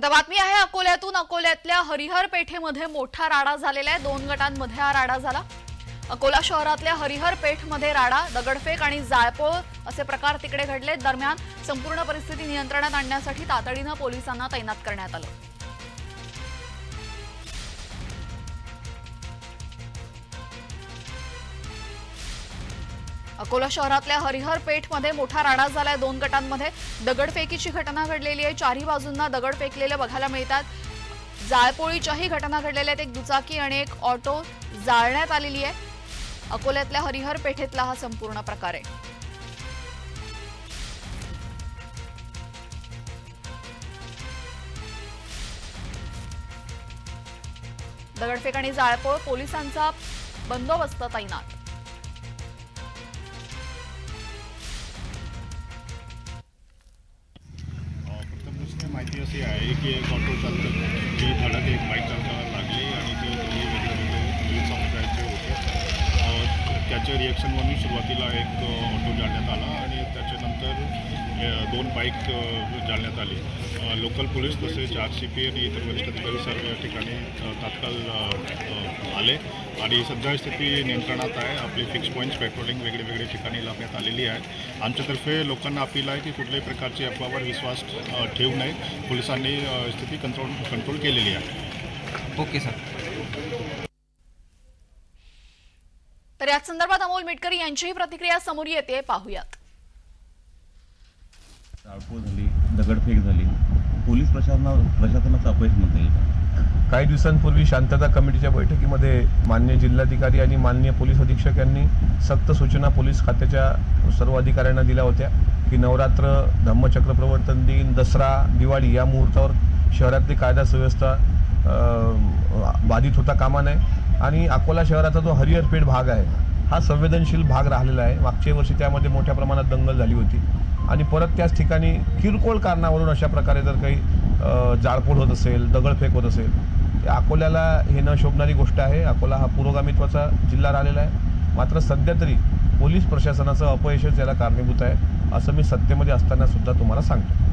आता बातमी आहे अकोल्यातून अकोल्यातल्या हरिहर पेठेमध्ये मोठा राडा झालेला आहे. दोन गटांमध्ये हा राडा झाला. अकोला शहरातल्या हरिहर पेठमध्ये राडा दगडफेक आणि जाळपोळ असे प्रकार तिकडे घडले दरम्यान संपूर्ण परिस्थिती नियंत्रणात आणण्यासाठी तातडीनं पोलिसांना तैनात करण्यात आलं. अकोला शहरातल्या हरिहर पेठमध्ये मोठा राडा झालाय. दोन गटांमध्ये दगडफेकीची घटना घडलेली आहे. चारही बाजूंना दगड फेकलेले बघायला मिळतात. जाळपोळीच्याही घटना घडलेल्या आहेत. एक दुचाकी आणि एक ऑटो जाळण्यात आलेली आहे. अकोल्यातल्या हरिहर पेठेतला हा संपूर्ण प्रकार आहे. दगडफेक आणि जाळपोळ पोलिसांचा बंदोबस्त तैनात. गोष्ट अशी आहे की एक ऑटो चालक ही धडक एक बाईक चालकाला लागली आणि ते दोन्ही वेगवेगळे विविध समुदायाचे होते. त्याच्या रिॲक्शन म्हणून सुरुवातीला एक ऑटो जाण्यात आला आणि त्याच्यानंतर दोन बाईक जाळण्यात आली. लोकल पोलीस तसेच आर सी पी आणि इतर वरिष्ठ अधिकारी सर्व या ठिकाणी तात्काळ आले. आणि सध्या स्थिती नियंत्रणात आहे. आपली फिक्स पॉईंट्स पेट्रोलिंग वेगळे वेगळे ठिकाणी लावण्यात आलेली आहे. आमच्यातर्फे लोकांना अपील आहे की कुठल्याही प्रकारची अफवावर विश्वास ठेवू नये. पोलिसांनी स्थिती कंट्रोल कंट्रोल केलेली आहे. Okay sir. तर याच संदर्भात अमोल मिटकरी यांचीही प्रतिक्रिया समोर येते. पाहूयात. टाळपोळ झाली दगडफेक झाली. पोलीस प्रशासना प्रशासनाचं अपयश म्हणता येईल काही दिवसांपूर्वी शांतता कमिटीच्या बैठकीमध्ये मान्य जिल्हाधिकारी आणि माननीय पोलीस अधीक्षक यांनी सक्त सूचना पोलीस खात्याच्या सर्व अधिकाऱ्यांना दिल्या होत्या की नवरात्र धम्मचक्र प्रवर्तन दिन दसरा दिवाळी या मुहूर्तावर शहरातली कायदा सुव्यवस्था बाधित होता कामा नये. आणि अकोला शहराचा जो हरिहरपेठ भाग आहे हा संवेदनशील भाग राहिलेला आहे. मागच्या वर्षी त्यामध्ये मोठ्या प्रमाणात दंगल झाली होती. आणि परत त्याच ठिकाणी किरकोळ कारणावरून अशा प्रकारे जर काही जाळपोळ होत असेल दगडफेक होत असेल ते अकोल्याला हे न शोभणारी गोष्ट आहे. अकोला हा पुरोगामित्वाचा जिल्हा राहिलेला आहे. मात्र सध्या तरी पोलीस प्रशासनाचं अपयशच याला कारणीभूत आहे असं मी सत्तेमध्ये असताना सुद्धा तुम्हाला सांगतो.